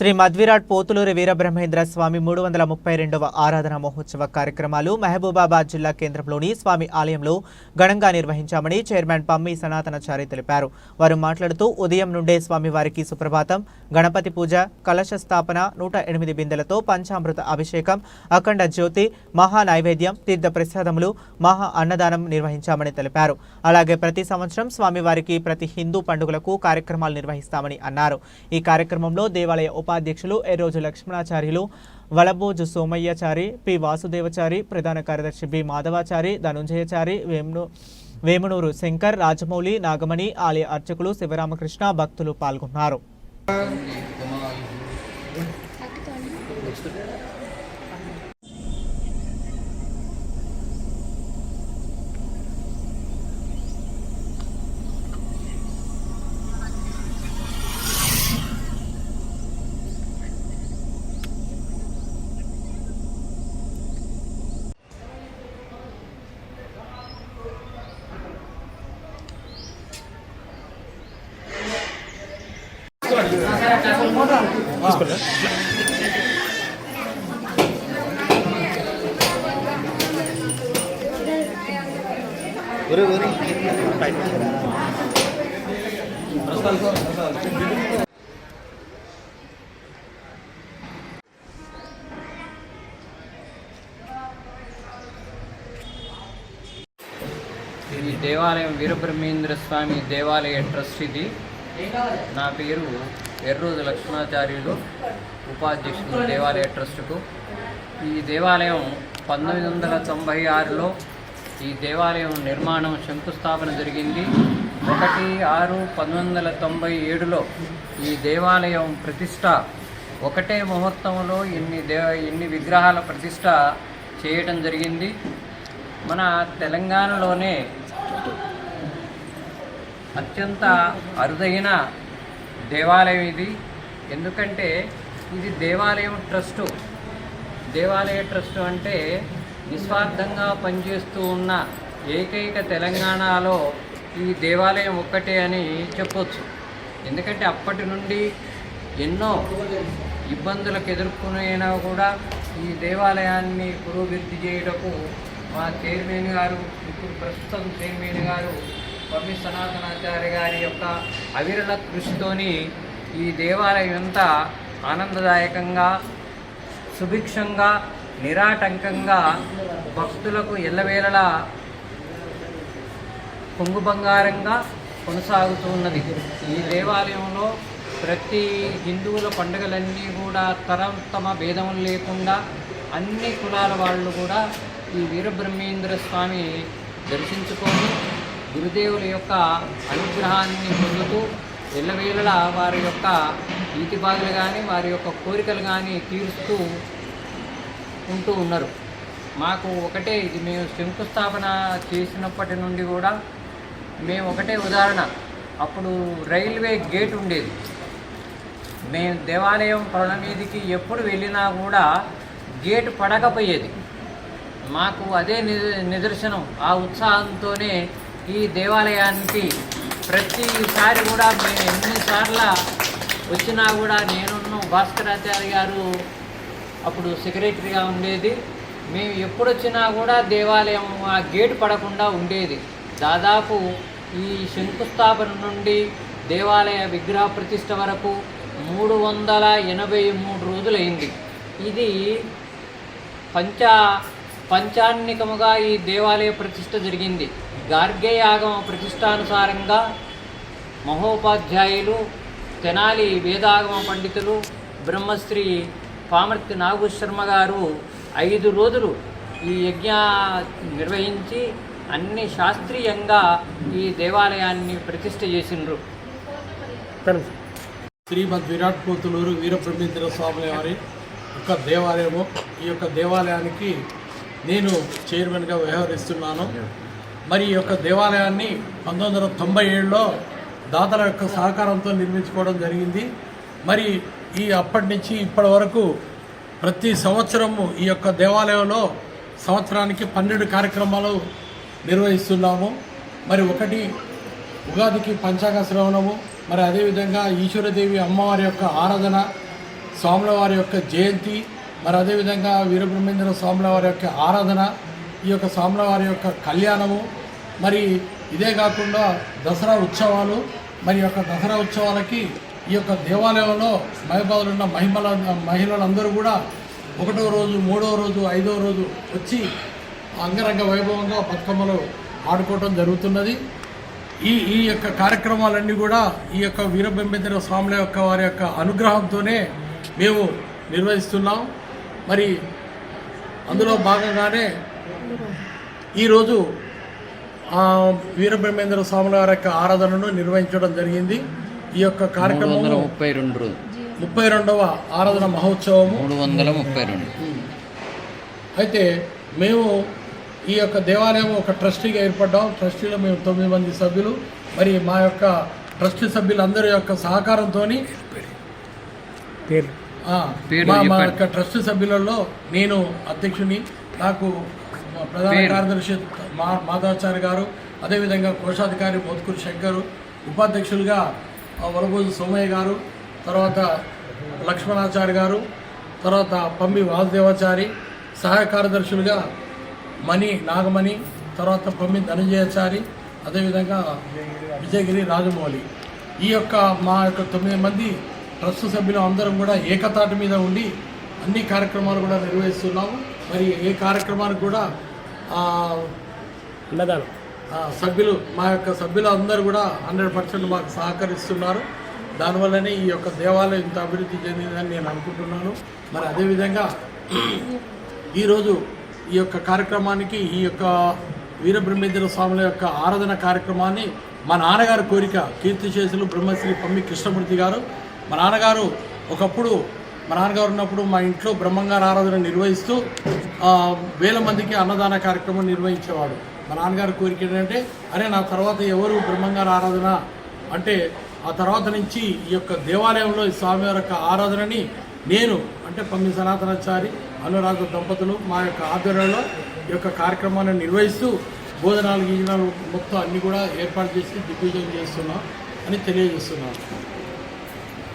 శ్రీ మధ్విరాట్ పోతులూరి వీరబ్రహ్మేంద్ర స్వామి మూడు వందల ముప్పై రెండవ ఆరాధన మహోత్సవ కార్యక్రమాలు మహబూబాబాద్ జిల్లా కేంద్రంలోని స్వామి ఆలయంలో ఘనంగా నిర్వహించామని చైర్మన్ పమ్మి సనాతనచారి తెలిపారు. వారు మాట్లాడుతూ ఉదయం నుండే స్వామివారికి సుప్రభాతం గణపతి పూజ కలశ స్థాపన నూట ఎనిమిది బిందెలతో పంచామృత అభిషేకం అఖండ జ్యోతి మహా నైవేద్యం తీర్థ ప్రసాదములు మహా అన్నదానం నిర్వహించామని తెలిపారు. అలాగే ప్రతి సంవత్సరం స్వామివారికి ప్రతి హిందూ పండుగలకు కార్యక్రమాలు నిర్వహిస్తామని అన్నారు. ఈ కార్యక్రమంలో దేవాలయ ఉపాధ్యక్షులు ఎర్రోజు లక్ష్మణాచార్యులు వలబోజు సోమయ్యచారి పి. వాసుదేవచారి ప్రధాన కార్యదర్శి బి. మాధవాచారి ధనుంజయచారి వేమును వేమునూరు శంకర్ రాజమౌళి నాగమణి ఆలయ అర్చకులు శివరామకృష్ణ భక్తులు పాల్గొన్నారు. ఇది దేవాలయం వీరబ్రహ్మేంద్ర స్వామి దేవాలయ ట్రస్ట్ ఇది. నా పేరు ఎర్రోజు లక్ష్మణాచార్యులు ఉపాధ్యక్షుడు దేవాలయ ట్రస్టుకు. ఈ దేవాలయం పంతొమ్మిది వందల తొంభై ఆరులో ఈ దేవాలయం నిర్మాణం శంకుస్థాపన జరిగింది. ఒకటి ఆరు పంతొమ్మిది వందల తొంభై ఏడులో ఈ దేవాలయం ప్రతిష్ట. ఒకటే ముహూర్తంలో ఇన్ని దేవ ఇన్ని విగ్రహాల ప్రతిష్ట చేయటం జరిగింది. మన తెలంగాణలోనే అత్యంత అరుదైన దేవాలయం ఇది. ఎందుకంటే ఇది దేవాలయం ట్రస్టు. దేవాలయ ట్రస్టు అంటే నిస్వార్థంగా పనిచేస్తూ ఉన్న ఏకైక తెలంగాణలో ఈ దేవాలయం ఒక్కటే అని చెప్పొచ్చు. ఎందుకంటే అప్పటి నుండి ఎన్నో ఇబ్బందులకు ఎదుర్కొనైనా కూడా ఈ దేవాలయాన్ని పురోభివృద్ధి చేయటకు మా చైర్మన్ గారు ఇప్పుడు ప్రస్తుతం చైర్మన్ గారు స్వామి సనాతనాచార్య గారి యొక్క అవిరళ కృషితోని ఈ దేవాలయం అంతా ఆనందదాయకంగా సుభిక్షంగా నిరాటంకంగా భక్తులకు ఎల్లవేళలా పొంగు బంగారంగా కొనసాగుతూ ఉన్నది. ఈ దేవాలయంలో ప్రతి హిందువుల పండుగలన్నీ కూడా తరం తమ భేదం లేకుండా అన్ని కులాల వాళ్ళు కూడా ఈ వీరబ్రహ్మేంద్ర స్వామి దర్శించుకొని గురుదేవుల యొక్క అనుగ్రహాన్ని పొందుతూ ఎల్లవేళలా వారి యొక్క ఈతిబాధలు కానీ వారి యొక్క కోరికలు కానీ తీరుస్తూ ఉంటూ ఉన్నారు. మాకు ఒకటే ఇది మేము శంకుస్థాపన చేసినప్పటి నుండి కూడా మేము ఒకటే ఉదాహరణ. అప్పుడు రైల్వే గేట్ ఉండేది. మేము దేవాలయం పొల మీదకి ఎప్పుడు వెళ్ళినా కూడా గేటు పడకపోయేది. మాకు అదే నిదర్శనం. ఆ ఉత్సాహంతోనే ఈ దేవాలయానికి ప్రతిసారి కూడా మేము ఎన్నిసార్లు వచ్చినా కూడా నేనున్న భాస్కరాచార్య గారు అప్పుడు సెక్రటరీగా ఉండేది. మేము ఎప్పుడు వచ్చినా కూడా దేవాలయం ఆ గేటు పడకుండా ఉండేది. దాదాపు ఈ శంకుస్థాపన నుండి దేవాలయ విగ్రహ ప్రతిష్ట వరకు మూడు వందల ఎనభై మూడు రోజులైంది. ఇది పంచ పంచాన్నికముగా ఈ దేవాలయ ప్రతిష్ట జరిగింది. గార్గేయాగమ ప్రతిష్టానుసారంగా మహోపాధ్యాయులు తెనాలి వేదాగమ పండితులు బ్రహ్మశ్రీ పామర్తి నాగశర్మ గారు ఐదు రోజులు ఈ యజ్ఞ నిర్వహించి అన్ని శాస్త్రీయంగా ఈ దేవాలయాన్ని ప్రతిష్ట చేసిండ్రు. శ్రీమద్ విరాట్ పోతులూరు వీరబ్రహ్మేంద్ర స్వామి వారి యొక్క దేవాలయము. ఈ యొక్క దేవాలయానికి నేను చైర్మన్గా వ్యవహరిస్తున్నాను. మరి ఈ యొక్క దేవాలయాన్ని పంతొమ్మిది వందల తొంభై ఏడులో దాతల యొక్క సహకారంతో నిర్మించుకోవడం జరిగింది. మరి ఈ అప్పటి నుంచి ఇప్పటి వరకు ప్రతి సంవత్సరము ఈ యొక్క దేవాలయంలో సంవత్సరానికి పన్నెండు కార్యక్రమాలు నిర్వహిస్తున్నాము. మరి ఒకటి ఉగాదికి పంచాంగ శ్రవణము మరి అదేవిధంగా ఈశ్వరదేవి అమ్మవారి యొక్క ఆరాధన స్వాముల వారి యొక్క జయంతి మరి అదేవిధంగా వీరబ్రహ్మేంద్ర స్వాముల వారి యొక్క ఆరాధన ఈ యొక్క స్వాముల వారి యొక్క కళ్యాణము మరి ఇదే కాకుండా దసరా ఉత్సవాలు మరి యొక్క దసరా ఉత్సవాలకి ఈ యొక్క దేవాలయంలో మహిబాదులు ఉన్న మహిమల మహిళలందరూ కూడా ఒకటో రోజు మూడో రోజు ఐదో రోజు వచ్చి అంగరంగ వైభవంగా బతుకమ్మలు ఆడుకోవటం జరుగుతున్నది. ఈ ఈ యొక్క కార్యక్రమాలన్నీ కూడా ఈ యొక్క వీరబెంబేంద్ర స్వాముల యొక్క వారి యొక్క అనుగ్రహంతోనే మేము నిర్వహిస్తున్నాం. మరి అందులో భాగంగానే ఈరోజు ఆ, వీరబ్రహ్మేంద్ర స్వాముల వారి యొక్క ఆరాధనను నిర్వహించడం జరిగింది. ఈ యొక్క కార్యక్రమం ముప్పై రెండు. ముప్పై రెండవ ఆరాధన మహోత్సవము. మూడు వందల ముప్పై రెండు. అయితే మేము ఈ యొక్క దేవాలయం ఒక ట్రస్టీగా ఏర్పడ్డాం. ట్రస్టీలో మేము తొమ్మిది మంది సభ్యులు. మరి మా యొక్క ట్రస్టీ సభ్యులందరి యొక్క సహకారంతో మా. యొక్క ట్రస్ట్ సభ్యులలో నేను అధ్యక్షుని నాకు ప్రధాన పేరు. కార్యదర్శి మా మాధవాచారి గారు అదేవిధంగా కోశాధికారి మోత్కూరు శంకర్ ఉపాధ్యక్షులుగా ఆ, వరబోజు సోమయ్య గారు తర్వాత లక్ష్మణాచారి గారు తర్వాత పంబి వాసుదేవాచారి సహాయ కార్యదర్శులుగా మణి నాగమణి తర్వాత పంబి ధనంజయాచారి అదేవిధంగా విజయగిరి రాజమౌళి ఈ యొక్క మా యొక్క తొమ్మిది మంది ట్రస్ట్ సభ్యులు అందరం కూడా ఏకతాటి మీద ఉండి అన్ని కార్యక్రమాలు కూడా నిర్వహిస్తున్నాము. మరి ఏ కార్యక్రమానికి కూడా ఆ, సభ్యులు మా యొక్క సభ్యులు అందరూ కూడా హండ్రెడ్ పర్సెంట్ మాకు సహకరిస్తున్నారు. దానివల్లనే ఈ యొక్క దేవాలయం ఇంత అభివృద్ధి చెందిందని నేను అనుకుంటున్నాను. మరి అదేవిధంగా ఈరోజు ఈ యొక్క కార్యక్రమానికి ఈ యొక్క వీరబ్రహ్మేంద్ర స్వాముల యొక్క ఆరాధన కార్యక్రమాన్ని మా నాన్నగారి కోరిక కీర్తిశేషులు బ్రహ్మశ్రీ పమ్మి కృష్ణమూర్తి గారు. మా నాన్నగారు ఒకప్పుడు మా నాన్నగారు ఉన్నప్పుడు మా ఇంట్లో బ్రహ్మంగారు ఆరాధన నిర్వహిస్తూ వేల మందికి అన్నదాన కార్యక్రమం నిర్వహించేవాడు. మా నాన్నగారు కోరిక ఏంటంటే అరే నా తర్వాత ఎవరు బ్రహ్మంగారు ఆరాధన అంటే ఆ తర్వాత నుంచి ఈ యొక్క దేవాలయంలో ఈ స్వామివారి యొక్క ఆరాధనని నేను అంటే పమ్మి సనాతనాచారి అనురాధ దంపతులు మా యొక్క ఆధ్వర్యంలో ఈ యొక్క కార్యక్రమాన్ని నిర్వహిస్తూ భోజనాలు గీజనాలు మొత్తం అన్నీ కూడా ఏర్పాటు చేసి దిగ్విజయం చేస్తున్నాం అని తెలియజేస్తున్నాను